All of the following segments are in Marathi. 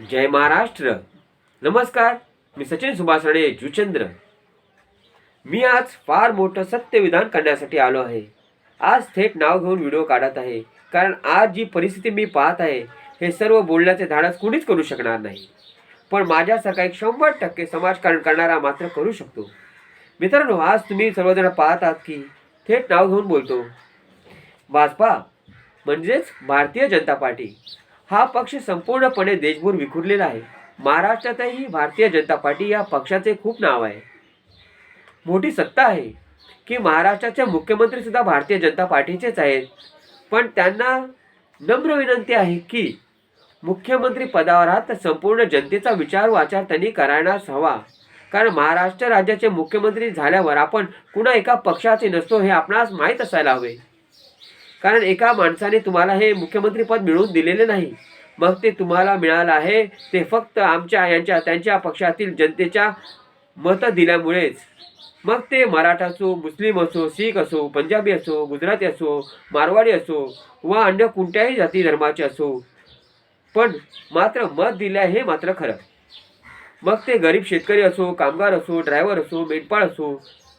जय महाराष्ट्र. नमस्कार मी सचिन सुभाष राणे जुचंद्र. मी आज फार मोठं सत्यविधान करण्यासाठी आलो आहे. आज थेट नाव घेऊन व्हिडिओ काढत आहे कारण आज जी परिस्थिती मी पाहत आहे हे सर्व बोलण्याचे धाडस कुणीच करू शकणार नाही. पण माझ्यासारखा एक शंभर टक्के समाजकारण करणारा मात्र करू शकतो. मित्रांनो आज तुम्ही सर्वजण पाहत आहात की थेट नाव घेऊन बोलतो. भाजपा म्हणजेच भारतीय जनता पार्टी. हा पक्ष संपूर्णपणे देशभर विखुरलेला आहे. महाराष्ट्रातही भारतीय जनता पार्टी या पक्षाचे खूप नाव आहे. मोठी सत्ता आहे की महाराष्ट्राचे मुख्यमंत्रीसुद्धा भारतीय जनता पार्टीचेच आहेत. पण त्यांना नम्र विनंती आहे की मुख्यमंत्री पदावर आहात तर संपूर्ण जनतेचा विचार वाचार त्यांनी करायलाच हवा. कारण महाराष्ट्र राज्याचे मुख्यमंत्री झाल्यावर आपण कुणा एका पक्षाचे नसतो हे आपणास माहीत असायला हवे. कारण एका माणसाने तुम्हाला हे मुख्यमंत्रीपद मिळवून दिलेले नाही. मग ते तुम्हाला मिळालं आहे ते फक्त आमच्या यांच्या त्यांच्या पक्षातील जनतेच्या मतं दिल्यामुळेच. मग ते मराठा असो मुस्लिम असो शीख असो पंजाबी असो गुजराती असो मारवाडी असो वा अन्य कोणत्याही जाती धर्माचे असो पण मात्र मत दिले हे मात्र खरं. मग ते गरीब शेतकरी असो कामगार असो ड्रायव्हर असो मेंढपाळ असो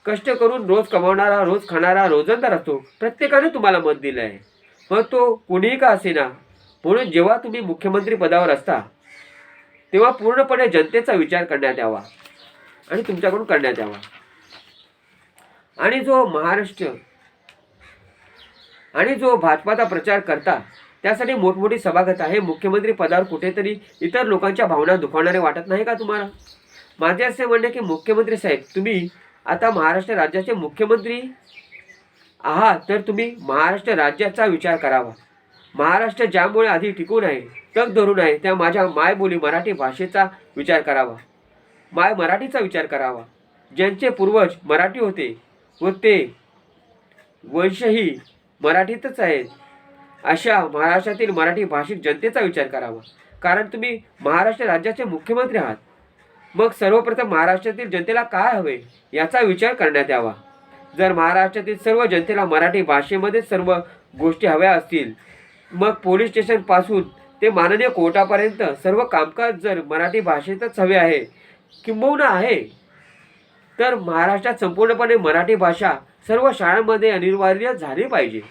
कष्ट करून रोज कमावणारा रोज खाणारा रोजंदार असतो प्रत्येकाने तुम्हाला मत दिलं आहे मग तो कुणीही का असेना? म्हणून जेव्हा तुम्ही मुख्यमंत्री पदावर असता तेव्हा पूर्णपणे जनतेचा विचार करण्यात यावा आणि तुमच्याकडून करण्यात यावा. आणि जो महाराष्ट्र आणि जो भाजपाचा प्रचार करता त्यासाठी मोठमोठी सभागत आहे मुख्यमंत्री पदावर कुठेतरी इतर लोकांच्या भावना दुखावणारे वाटत नाही का तुम्हाला? माझे असे म्हणणे की मुख्यमंत्री साहेब तुम्ही आता महाराष्ट्र राज्याचे मुख्यमंत्री आहात तर तुम्ही महाराष्ट्र राज्याचा विचार करावा. महाराष्ट्र ज्यामुळे आधी टिकून आहे तग धरून आहे त्या माझ्या मायबोली मराठी भाषेचा विचार करावा. माय मराठीचा विचार करावा. ज्यांचे पूर्वज मराठी होते व ते वंशही मराठीतच आहेत अशा महाराष्ट्रातील मराठी भाषिक जनतेचा विचार करावा. कारण तुम्ही महाराष्ट्र राज्याचे मुख्यमंत्री आहात. मग सर्वप्रथम महाराष्ट्रातील जनतेला काय हवे याचा विचार करण्यात यावा. जर महाराष्ट्रातील सर्व जनतेला मराठी भाषेमध्ये सर्व गोष्टी हव्या असतील मग पोलीस स्टेशनपासून ते माननीय कोर्टापर्यंत सर्व कामकाज जर मराठी भाषेतच हवे आहे किंबहुना आहे तर महाराष्ट्रात संपूर्णपणे मराठी भाषा सर्व शाळांमध्ये अनिवार्य झाली पाहिजे.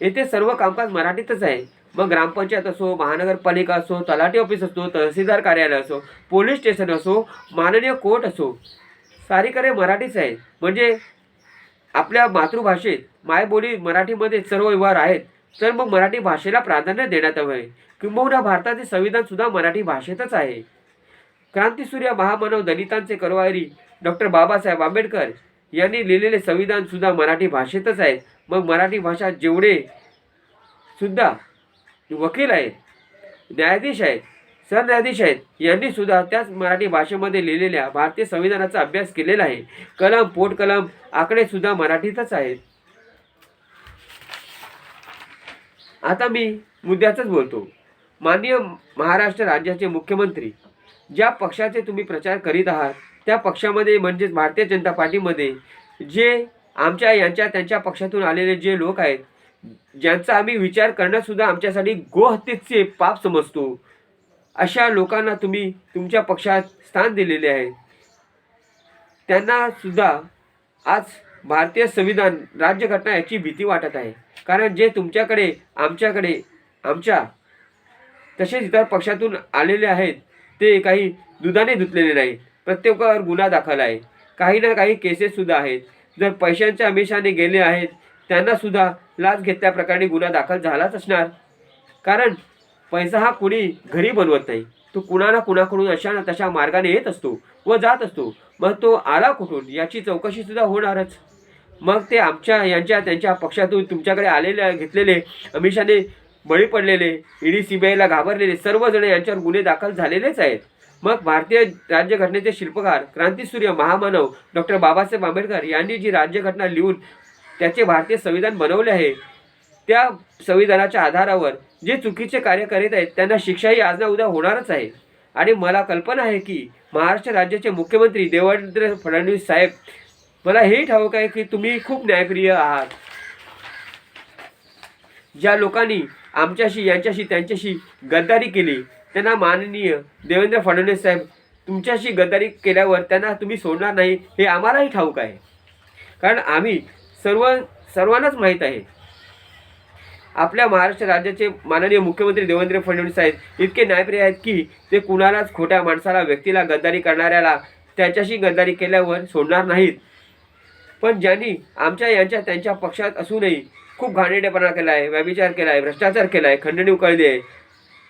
येथे सर्व कामकाज मराठीतच आहे. मग ग्रामपंचायत असो महानगरपालिका असो तलाठी ऑफिस असो तहसीलदार कार्यालय असो पोलीस स्टेशन असो माननीय कोर्ट असो सारीकडे मराठीच आहे. म्हणजे आपल्या मातृभाषेत मायबोली मराठीमध्ये सर्व व्यवहार आहेत तर मग मराठी भाषेला प्राधान्य देण्यात हवे किंबहुना भारताचे संविधानसुद्धा मराठी भाषेतच आहे. क्रांतीसूर्य महामानव दलितांचे करवारी डॉक्टर बाबासाहेब आंबेडकर यांनी लिहिलेले संविधानसुद्धा मराठी भाषेतच आहे. मग मराठी भाषा जेवढे सुद्धा वकील आहेत न्यायाधीश आहेत सरन्यायाधीश आहेत यांनीसुद्धा त्याच मराठी भाषेमध्ये लिहिलेल्या भारतीय संविधानाचा अभ्यास केलेला आहे. कलम पोट कलम आकडेसुद्धा मराठीतच आहेत. आता मी मुद्द्याचंच बोलतो. माननीय महाराष्ट्र राज्याचे मुख्यमंत्री ज्या पक्षाचे तुम्ही प्रचार करीत आहात त्या पक्षामध्ये म्हणजेच भारतीय जनता पार्टीमध्ये जे आमच्या यांच्या त्यांच्या पक्षातून आलेले जे लोक आहेत ज्यांचा आम्ही विचार करणंसुद्धा आमच्यासाठी गोहत्येचे पाप समजतो. अशा लोकांना तुम्ही तुमच्या पक्षात स्थान दिलेले आहे. त्यांना सुद्धा आज भारतीय संविधान राज्यघटना याची भीती वाटत आहे. कारण जे तुमच्याकडे आमच्याकडे आमच्या तसेच इतर पक्षातून आलेले आहेत ते काही दुधाने धुतलेले नाही. प्रत्येकावर गुन्हा दाखल आहे. काही ना काही केसेससुद्धा आहेत. जर पैशांच्या आमिषाने गेले आहेत त्यांनासुद्धा लाच घेतल्याप्रकारे गुन्हा दाखल झालाच असणार. कारण पैसा हा कुणी घरी बनवत नाही. तो कुणाला कुणाकडून अशा ना तशा मार्गाने येत असतो व जात असतो. मग तो आला कुठून? याची चौकशी सुद्धा होणारच. मग ते आमच्या यांच्या त्यांच्या पक्षातून तुमच्याकडे आलेले घेतलेले अमिषाने बळी पडलेले ईडी सी बी आयला घाबरलेले सर्वजण यांच्यावर गुन्हे दाखल झालेलेच आहेत. मग भारतीय राज्यघटनेचे शिल्पकार क्रांतीसूर्य महामानव डॉक्टर बाबासाहेब आंबेडकर यांनी जी राज्यघटना लिहून त्याचे भारतीय संविधान बनवले आहे. त्या संविधानाच्या आधारावर जे चुकीचे कार्य करीत आहेत त्यांना शिक्षाही आज ना उद्या होणारच आहे. आणि मला कल्पना आहे की महाराष्ट्र राज्याचे मुख्यमंत्री देवेंद्र फडणवीस साहेब मला हेही ठाऊक आहे की तुम्ही खूप न्यायप्रिय आहात. ज्या लोकांनी आमच्याशी यांच्याशी त्यांच्याशी गद्दारी केली त्यांना माननीय देवेंद्र फडणवीस साहेब तुमच्याशी गद्दारी केल्यावर त्यांना तुम्ही सोडणार नाही हे आम्हालाही ठाऊक आहे. कारण आम्ही सर्व सर्वांनाच माहीत आहे. आपल्या महाराष्ट्र राज्याचे माननीय मुख्यमंत्री देवेंद्र फडणवीस आहेत इतके न्यायप्रिय आहेत की ते कुणालाच खोट्या माणसाला व्यक्तीला गद्दारी करणाऱ्याला त्याच्याशी गद्दारी केल्यावर सोडणार नाहीत. पण ज्यांनी आमच्या यांच्या त्यांच्या पक्षात असूनही खूप घाणेडेपणा केला आहे व्यभिचार केला आहे भ्रष्टाचार केला आहे खंडणी उकळली आहे.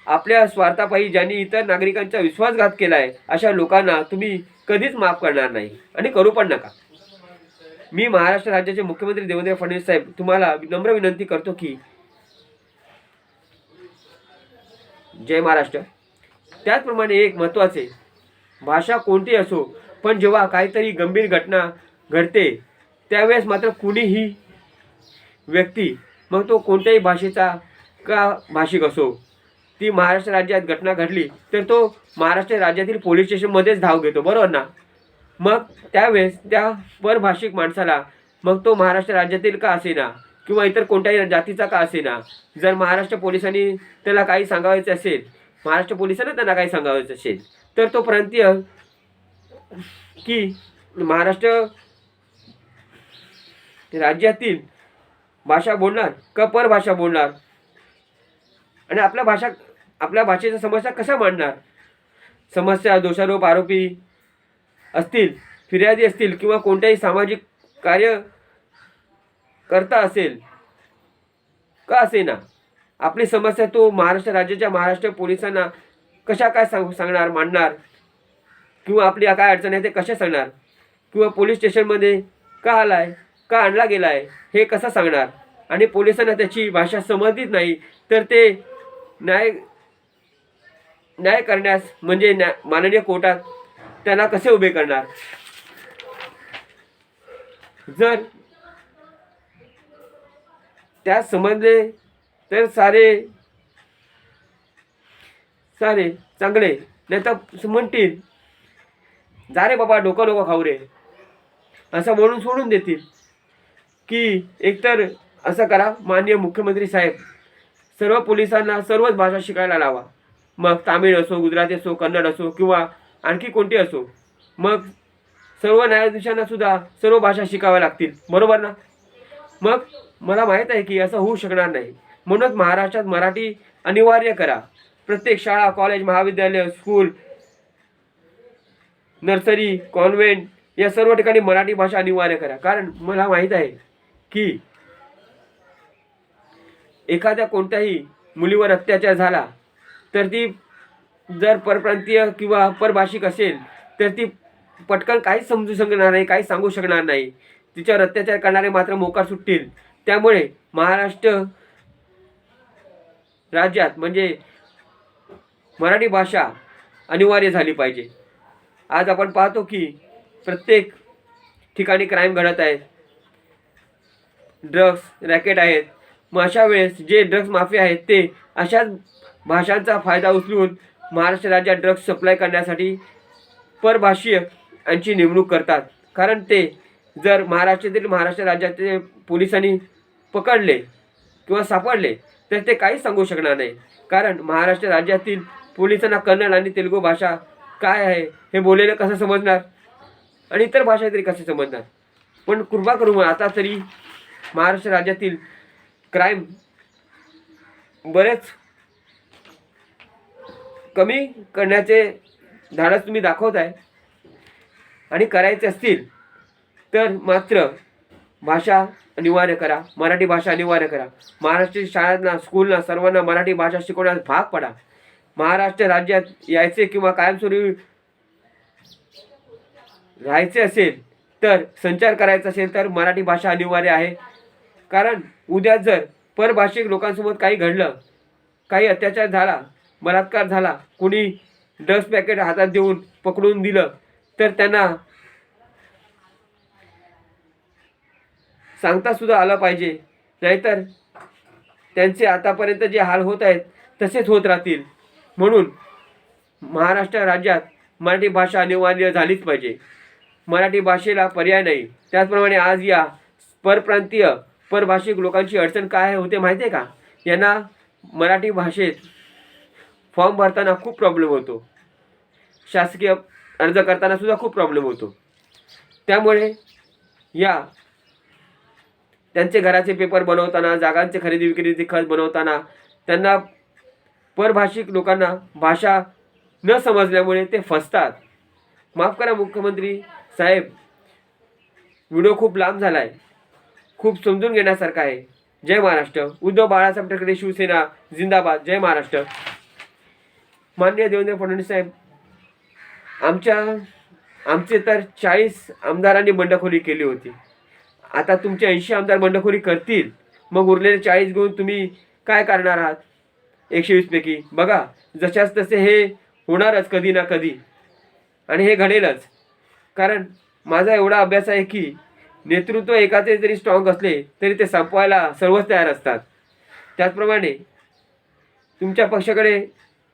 आपल्या स्वार्थापायी ज्यांनी इतर नागरिकांचा विश्वासघात केला आहे अशा लोकांना तुम्ही कधीच माफ करणार नाही आणि करू पण नका. मी महाराष्ट्र राज्याचे मुख्यमंत्री देवेंद्र फडणवीस साहेब तुम्हाला नम्र विनंती करतो की जय महाराष्ट्र. त्याचप्रमाणे एक महत्त्वाचे भाषा कोणती असो पण जेव्हा काहीतरी गंभीर घटना घडते त्यावेळेस मात्र कुणीही व्यक्ती मग तो कोणत्याही भाषेचा का भाषिक असो ती महाराष्ट्र राज्यात घटना घडली तर तो महाराष्ट्र राज्यातील पोलीस स्टेशनमध्येच धाव घेतो बरोबर ना? मग त्यावेळेस त्या परभाषिक माणसाला मग तो महाराष्ट्र राज्यातील का असेना? किंवा इतर कोणत्याही जातीचा का असेना? जर महाराष्ट्र पोलिसांनी त्याला काही सांगावायचं असेल महाराष्ट्र पोलिसांना त्यांना काही सांगावायचं असेल तर तो प्रांतीय की महाराष्ट्र राज्यातील भाषा बोलणार का परभाषा बोलणार? आणि आपल्या भाषा आपल्या भाषेच्या समस्या कशा मांडणार? समस्या दोषारोप आरोपी असतील फिर्यादी असतील किंवा कोणत्याही सामाजिक कार्य करता असेल का असेना? आपली समस्या तो महाराष्ट्र राज्याच्या महाराष्ट्र पोलिसांना कशा काय सांग सांगणार मांडणार? किंवा आपली काय अडचण आहे ते कशा सांगणार? किंवा पोलीस स्टेशनमध्ये का आला आहे का आणला गेला आहे हे कसं सांगणार? आणि पोलिसांना त्याची भाषा समजलीच नाही तर ते न्याय न्याय करण्यास म्हणजे न्या माननीय कोर्टात त्यांना कसे उभे करणार? जर त्या समजले तर सारे सारे चांगले नाही तर म्हणतील जा रे बाबा डोकं नको खाऊ रे. असं म्हणून सोडून देतील की एकतर असं करा माननीय मुख्यमंत्री साहेब सर्व पोलिसांना सर्वच भाषा शिकायला लावा. मग तामिळ असो गुजराती असो कन्नड असो किंवा आणखी कोणती असो. मग सर्व न्यायाधीशांना सुद्धा सर्व भाषा शिकाव्या लागतील. बरोबर ना? मग मला माहीत आहे की असं होऊ शकणार नाही. म्हणूनच महाराष्ट्रात मराठी अनिवार्य करा. प्रत्येक शाळा कॉलेज महाविद्यालय स्कूल नर्सरी कॉन्व्हेंट या सर्व ठिकाणी मराठी भाषा अनिवार्य करा. कारण मला माहीत आहे की एखाद्या कोणत्याही मुलीवर अत्याचार झाला तर ती जर परप्रांतीय किंवा परभाषिक असेल तर ती पटकन काहीच समजू शकणार नाही काही सांगू शकणार नाही. तिच्यावर अत्याचार करणारे मात्र मोकार सुटतील. त्यामुळे महाराष्ट्र राज्यात म्हणजे मराठी भाषा अनिवार्य झाली पाहिजे. आज आपण पाहतो की प्रत्येक ठिकाणी क्राईम घडत आहेत ड्रग्स रॅकेट आहेत. मग अशा वेळेस जे ड्रग्स माफी आहेत ते अशाच भाषांचा फायदा उचलून महाराष्ट्र राज्यात ड्रग्स सप्लाय करण्यासाठी परभाषीय यांची नेमणूक करतात. कारण ते जर महाराष्ट्रातील महाराष्ट्र राज्यातील पोलिसांनी पकडले किंवा सापडले तर ते काहीच सांगू शकणार नाही. कारण महाराष्ट्र राज्यातील पोलिसांना कन्नड आणि तेलुगू भाषा काय आहे हे बोललेलं कसं समजणार? आणि इतर भाषा तरी कसं समजणार? पण कृपा करू मग आता तरी महाराष्ट्र राज्यातील क्राईम बरेच कमी करण्याचे धाडस तुम्ही दाखवत आहे आणि करायचे असतील तर मात्र भाषा अनिवार्य करा. मराठी भाषा अनिवार्य करा. महाराष्ट्र शाळांना स्कूलना सर्वांना मराठी भाषा शिकवण्यास भाग पडा. महाराष्ट्र राज्यात यायचे किंवा कायमस्वरूपी राहायचे असेल तर संचार करायचा असेल तर मराठी भाषा अनिवार्य आहे. कारण उद्या जर परभाषिक लोकांसोबत काही घडलं काही अत्याचार झाला बलात्कार झाला. कुणी ड्रग्स पॅकेट हातात देऊन पकडून दिलं तर त्यांना सांगता सुद्धा आलं पाहिजे. नाहीतर त्यांचे आतापर्यंत जे हाल होत आहेत तसेच होत राहतील. म्हणून महाराष्ट्र राज्यात मराठी भाषा अनिवार्य झालीच पाहिजे. मराठी भाषेला पर्याय नाही. त्याचप्रमाणे आज या परप्रांतीय परभाषिक लोकांची अडचण काय होते माहिती आहे का? यांना मराठी भाषेत फॉर्म भरताना खूप प्रॉब्लेम होतो. शासकीय अर्ज करताना सुद्धा खूप प्रॉब्लेम होतो. त्यामुळे या त्यांचे घराचे पेपर बनवताना जागांचे खरेदी विक्रीचे खत बनवताना त्यांना परभाषिक लोकांना भाषा न समजल्यामुळे ते फसतात. माफ करा मुख्यमंत्री साहेब व्हिडिओ खूप लांब झाला आहे खूप समजून घेण्यासारखा आहे. जय महाराष्ट्र. उद्धव बाळासाहेब ठाकरे शिवसेना जिंदाबाद. जय महाराष्ट्र. माननीय देवेंद्र फडणवीस साहेब आमच्या आमचे तर चाळीस आमदारांनी बंडखोरी केली होती. आता तुमचे ऐंशी आमदार बंडखोरी करतील मग उरलेले चाळीस घेऊन तुम्ही काय करणार आहात? एकशे वीसपैकी बघा जशाच तसे हे होणारच कधी ना कधी. आणि हे घडेलच. कारण माझा एवढा अभ्यास आहे की नेतृत्व एकाचे जरी स्ट्रॉंग असले तरी ते संपवायला सर्वच तयार असतात. त्याचप्रमाणे तुमच्या पक्षाकडे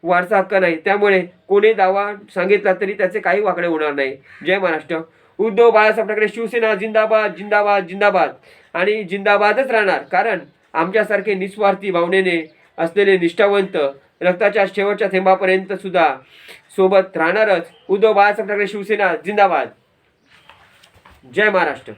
वारसा हक्क नाही. त्यामुळे कोणी दावा सांगितला तरी त्याचे काही वाकडे होणार नाही. जय महाराष्ट्र. उद्धव बाळासाहेब ठाकरे शिवसेना जिंदाबाद जिंदाबाद जिंदाबाद. आणि जिंदाबादच राहणार. कारण आमच्यासारखे निस्वार्थी भावनेने असलेले निष्ठावंत रक्ताच्या शेवटच्या थेंबापर्यंत सुद्धा सोबत राहणारच उद्धव बाळासाहेब ठाकरे शिवसेना जिंदाबाद. जय महाराष्ट्र.